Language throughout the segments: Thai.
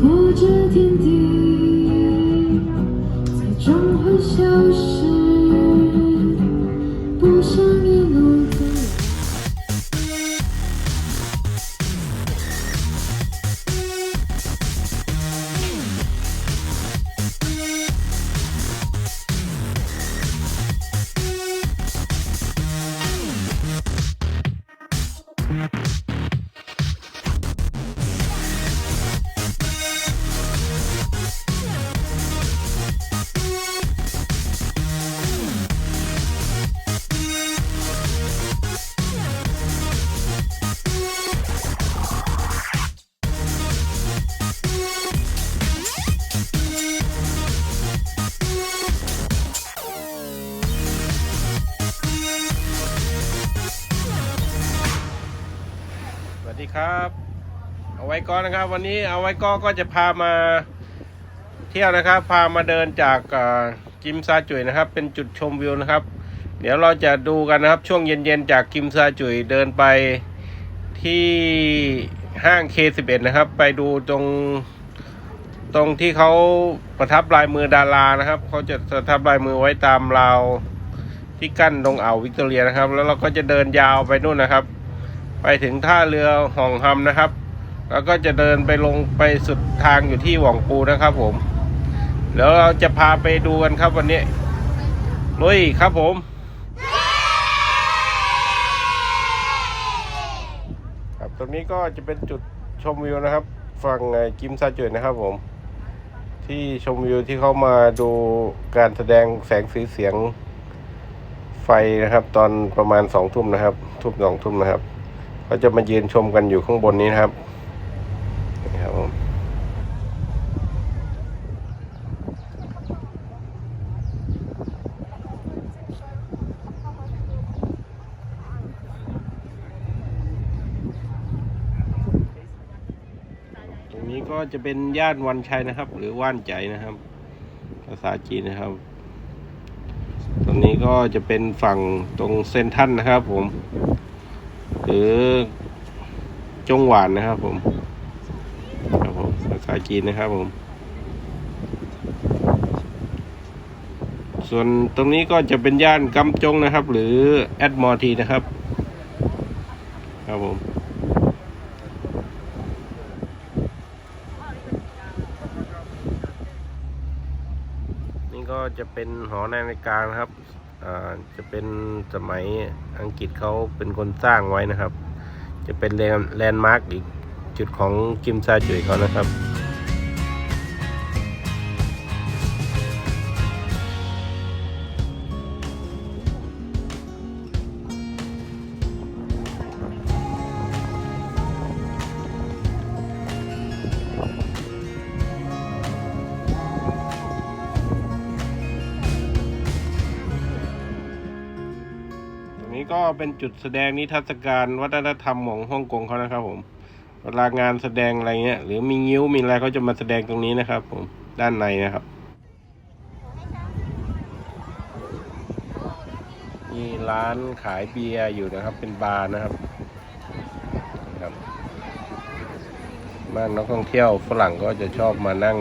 过这天地，最终会消失，不想一路走 ครับ เอาไว้ก้อนนะครับ วันนี้เอาไว้ก้อก็จะพามาเที่ยวนะครับ พามาเดินจากกิมซาจุยนะครับ เป็นจุดชมวิวนะครับ เดี๋ยวเราจะดูกันนะครับช่วงเย็นๆจากกิมซาจุยเดินไปที่ห้าง K11 นะครับ ไปดูตรงตรงที่เขาประทับลายมือดารานะครับเขาจะประทับลายมือไว้ตามราวที่กั้นตรงอ่าววิกตอเรียนะครับ แล้วเราก็จะเดินยาวไปนู่นนะครับ ไปถึงท่าเรือห่องฮัมนะครับ แล้วก็จะเดินไปลงไปสุดทางอยู่ที่หว่องปูนะครับผมแล้วเราจะพาไปดูกันครับวันนี้ลุยครับผมครับตรงนี้ก็จะเป็นจุดชมวิวนะครับ ฝั่งกิมซาจุยนะครับผม ที่ชมวิวที่เขามาดูการแสดงแสงสีเสียงไฟนะครับ ตอนประมาณสองทุ่มนะครับ ทุ่มสองทุ่มนะครับ ก็จะมายืนชมกันอยู่ข้างบนนี้นะครับนี่ครับผมตรงนี้ก็จะเป็นย่านวันชัยนะครับ หรือว่านใจนะครับ ภาษาจีนนะครับตรงนี้ก็จะเป็นฝั่งตรงเซนทันนะครับผม หรือจงหวานนะครับผมครับผมภาษาจีนนะครับผม ส่วนตรงนี้ก็จะเป็นย่านกำจงนะครับ หรือแอดมอทีนะครับ ครับผมนี่ก็จะเป็นหอนาฬิกานะครับ จะเป็นสมัยอังกฤษเขาเป็นคนสร้างไว้นะครับ จะเป็นแลนด์มาร์กอีกจุดของกิมซาจุยเขานะครับ ก็เป็นจุดแสดงนิทรรศการวัฒนธรรมของฮ่องกงเขานะครับ ผมเวลางานแสดงอะไรเงี้ย หรือมีงิ้วมีอะไรเขาจะมาแสดงตรงนี้นะครับ ผมด้านในนะครับ มีร้านขายเบียร์อยู่นะครับ เป็นบาร์นะครับครับบ้านนักท่องเที่ยวฝรั่งก็จะชอบมานั่ง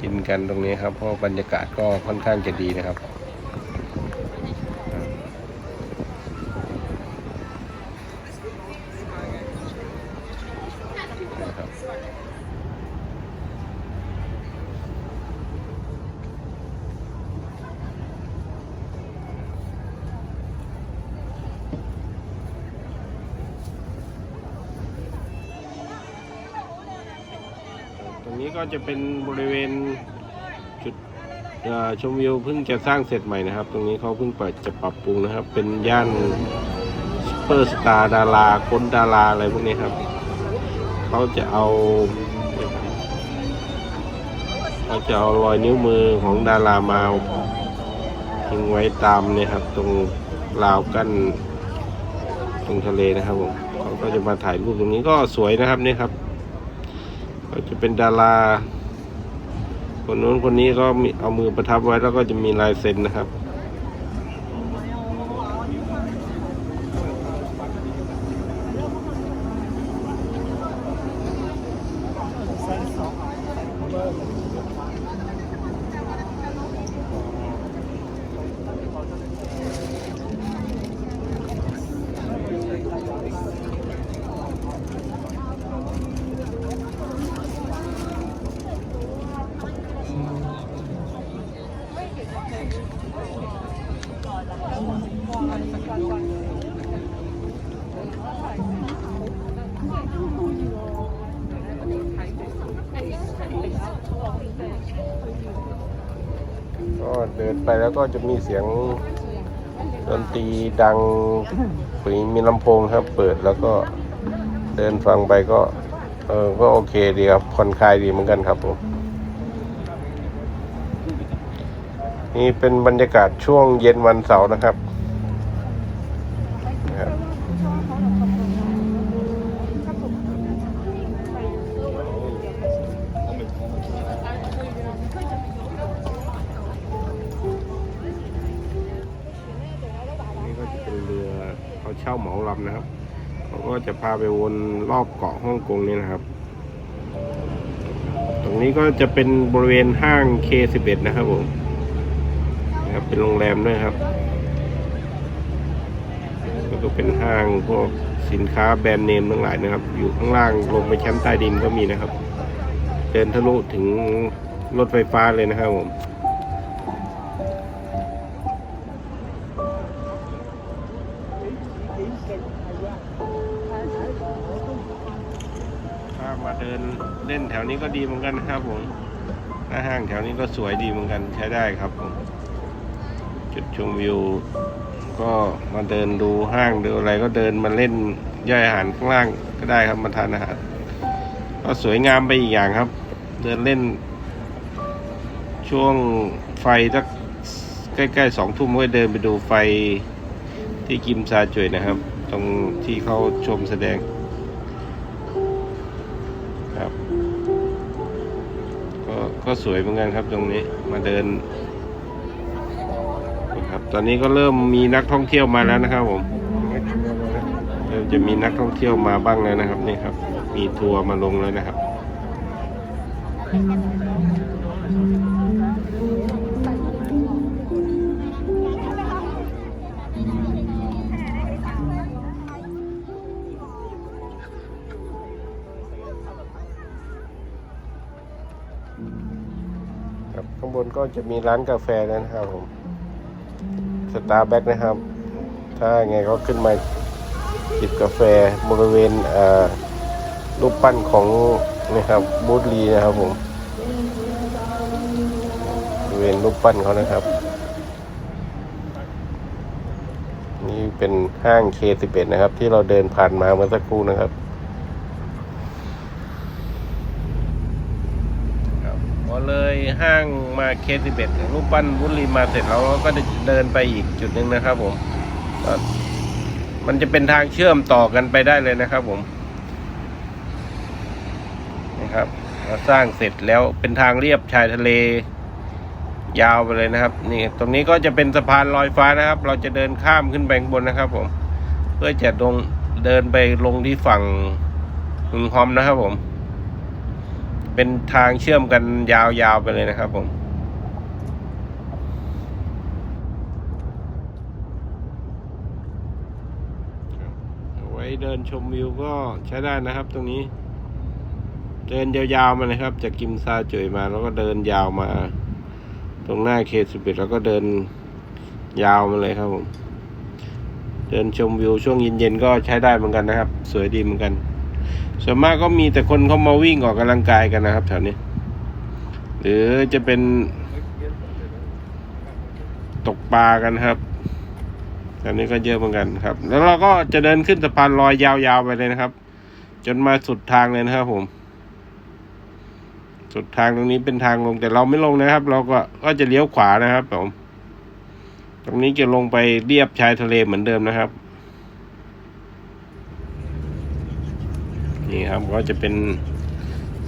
กินกันตรงนี้ครับ เพราะบรรยากาศก็ค่อนข้างจะดีนะครับนะครับ นี้ก็จะเป็นบริเวณจุดชมวิวเพิ่งจะสร้างเสร็จใหม่นะครับ ตรงนี้เขาเพิ่งเปิดจะปรับปรุงนะครับ เป็นย่านซุปเปอร์สตาร์ดาราคนดาราอะไรพวกนี้ครับเขาจะเอาเขาจะเอารอยนิ้วมือของดารามาทิ้งไว้ตามเนี่ยครับ ตรงราวกั้นตรงทะเลนะครับผมเขาก็จะมาถ่ายรูปตรงนี้ก็สวยนะครับนี่ครับ ก็จะเป็นดารา คนนู้นคนนี้ก็มีเอามือประทับไว้แล้วก็จะมีลายเซ็นนะครับ ก็เดิน ไปแล้วก็จะมีเสียงดนตรีดังปีมีลำโพงครับ เปิดแล้วก็เดินฟังไปก็เออก็โอเคดีครับผ่อนคลายดีเหมือนกันครับผมนี่เป็นบรรยากาศช่วงเย็นวันเสาร์นะครับนะครับ ช่าเหมาลำนะครับเขาก็จะพาไปวนรอบเกาะฮ่องกงนี่นะครับ ตรงนี้ก็จะเป็นบริเวณห้าง K11 นะครับผมนะครับเป็นโรงแรมด้วยครับแล้วก็เป็นห้างพวกสินค้าแบรนด์เนมทั้งหลายนะครับ อยู่ข้างล่างลงไปชั้นใต้ดินก็มีนะครับ เดินทะลุถึงรถไฟฟ้าเลยนะครับผม เล่นแถวนี้ก็ดีเหมือนกันนะครับผมหน้าห้างแถวนี้ก็สวยดีเหมือนกันใช้ได้ครับผมจุดชมวิว ก็มาเดินดูห้างดูอะไรก็เดินมาเล่นย่อยอาหารข้างล่างก็ได้ครับมาทานอาหารก็สวยงามไปอีกอย่างครับ เดินเล่น ช่วงไฟสักใกล้ๆสองทุ่มก็เดินไปดูไฟที่กิมซาจุยนะครับ ตรงที่เขาชมแสดง ก็สวยเหมือนกันครับตรงนี้มาเดินนะครับตอนนี้ก็เริ่มมีนักท่องเที่ยวมาแล้วนะครับผมเริ่มจะมีนักท่องเที่ยวมาบ้างแล้วนะครับนี่ครับ มีทัวร์มาลงแล้วนะครับ ครับ ข้างบนก็จะมีร้านกาแฟนะครับผมสตาร์แบ็กนะครับ ถ้าไงก็ขึ้นมาจิบกาแฟบริเวณรูปปั้นของนะครับบูธลีนะครับผมบริเวณรูปปั้นเขานะครับ นี่เป็นห้าง K11 นะครับ ที่เราเดินผ่านมาเมื่อสักครู่นะครับพอเลย ห้างมาเคสิเบตรูปปั้นบุรีมาเสร็จแล้วเราก็จะเดินไปอีกจุดหนึ่งนะครับผมมันจะเป็นทางเชื่อมต่อกันไปได้เลยนะครับผมนะครับเราสร้างเสร็จแล้วเป็นทางเรียบชายทะเล ยาวไปเลยนะครับ นี่ตรงนี้ก็จะเป็นสะพานลอยฟ้านะครับ เราจะเดินข้ามขึ้นไปข้างบนนะครับ ผม เพื่อจะลงเดินไปลงที่ฝั่งหึงฮอมนะครับผม เป็นทางเชื่อมกันยาวๆไปเลยนะครับผมเอาไว้เดินชมวิวก็ใช้ได้นะครับตรงนี้ เดินยาวๆมาเลยครับ จากกิมซาจุยมา แล้วก็เดินยาวมา ตรงหน้าเคสุบิตแล้วก็เดินยาวมาเลยครับผมเดินชมวิวช่วงเย็นๆก็ใช้ได้เหมือนกันนะครับ สวยดีเหมือนกัน ส่วนมากก็มีแต่คนเขามาวิ่งออกกำลังกายกันนะครับแถวนี้ หรือจะเป็นตกปลากันครับแถวนี้ก็เยอะเหมือนกันครับ แล้วเราก็จะเดินขึ้นสะพานลอยยาวๆไปเลยนะครับ จนมาสุดทางเลยนะครับผม สุดทางตรงนี้เป็นทางลงแต่เราไม่ลงนะครับ เราก็ก็จะเลี้ยวขวานะครับผม ตรงนี้จะลงไปเรียบชายทะเลเหมือนเดิมนะครับ นี่ครับก็จะเป็น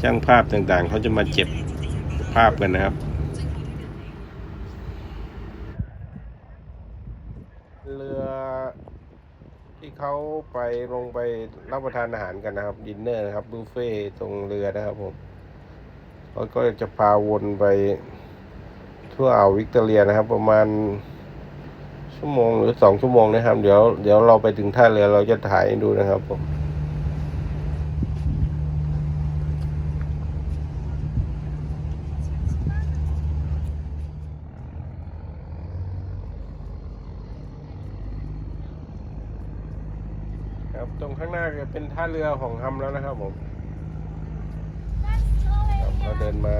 ช่างภาพต่างๆ เขาจะมาเจ็บภาพกันนะครับเรือที่เขาไปลงไปรับประทานอาหารกันนะครับ ดินเนอร์นะครับบุฟเฟ่ตรงเรือนะครับผมเขาก็จะพาวนไปทั่วอ่าววิกตอเรียนะครับ ประมาณชั่วโมงหรือสองชั่วโมงนะครับ เดี๋ยวเดี๋ยวเราไปถึงท่าเรือเราจะถ่ายดูนะครับผม ครับตรงข้างหน้าจะ เป็นท่าเรือของฮัมแล้วนะครับผมครับเราเดินมา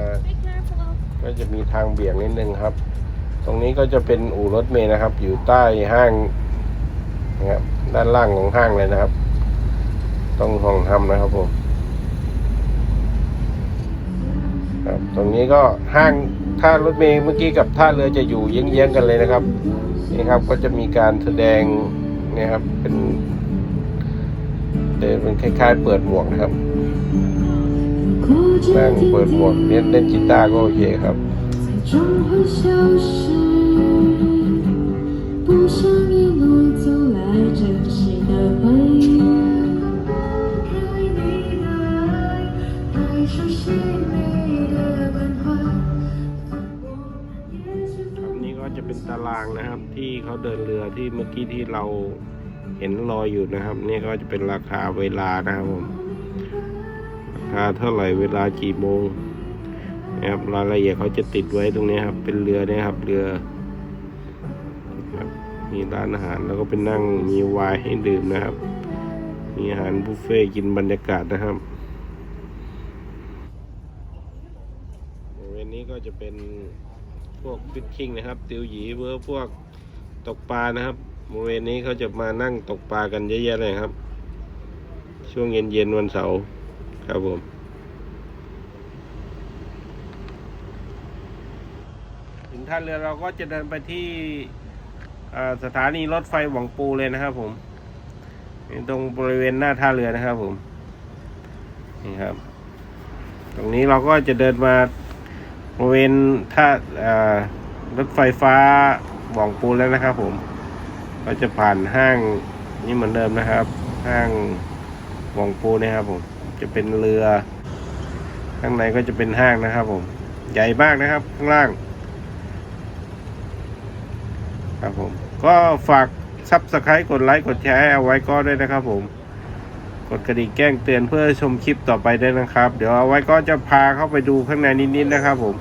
ก็จะมีทางเบี่ยงนิดนึงครับ ตรงนี้ก็จะเป็นอู่รถเมล์นะครับ อยู่ใต้ห้างนะครับด้านล่างของห้างเลยนะครับ ต้องห้องทำนะครับผมครับตรงนี้ก็ห้างท่ารถเมล์เมื่อกี้กับท่าเรือจะอยู่เยื้องๆกันเลยนะครับนี่ครับก็จะมีการแสดงเนี่ยครับเป็น เดินเป็นคล้ายๆ เปิดหมวกนะครับนั่งเปิดหมวกเล่นเล่นกีตาร์ก็โอเคครับนี่ก็จะเป็นตารางนะครับที่เขาเดินเรือที่เมื่อกี้ที่เรา เห็นรอยอยู่นะครับ นี่ก็จะเป็นราคาเวลานะครับผมราคาเท่าไหร่เวลากี่โมงนะครับรายละเอียดเขาจะติดไว้ตรงนี้ครับ เป็นเรือเนี่ยครับเรือครับมีร้านอาหารแล้วก็เป็นนั่งมีไวน์ให้ดื่มนะครับ มีอาหารบุฟเฟ่กินบรรยากาศนะครับบริเวณนี้ก็จะเป็นพวกฟิชชิ่งนะครับ ติวหยีเวอร์พวกตกปลานะครับ บริเวณนี้เขาจะมานั่งตกปลากันเยอะแยะเลยครับ ช่วงเย็นๆวันเสาร์ครับผม ถึงท่าเรือเราก็จะเดินไปที่สถานีรถไฟหวังปูเลยนะครับผมตรงบริเวณหน้าท่าเรือนะครับผมนี่ครับ ตรงนี้เราก็จะเดินมาบริเวณท่ารถไฟฟ้าหว่องปูแล้วนะครับผม ก็จะผ่านห้างนี่เหมือนเดิมนะครับ ห้างหวงปูนะครับผม จะเป็นเรือ ข้างในก็จะเป็นห้างนะครับผม ใหญ่มากนะครับ ข้างล่าง ครับผม ก็ฝากซับสไครต์กดไลค์กดแชร์เอาไว้ก็ด้วยนะครับผม กดกระดิ่งแจ้งเตือนเพื่อชมคลิปต่อไปได้นะครับ เดี๋ยวเอาไว้ก็จะพาเข้าไปดูข้างในนิดๆนะครับผม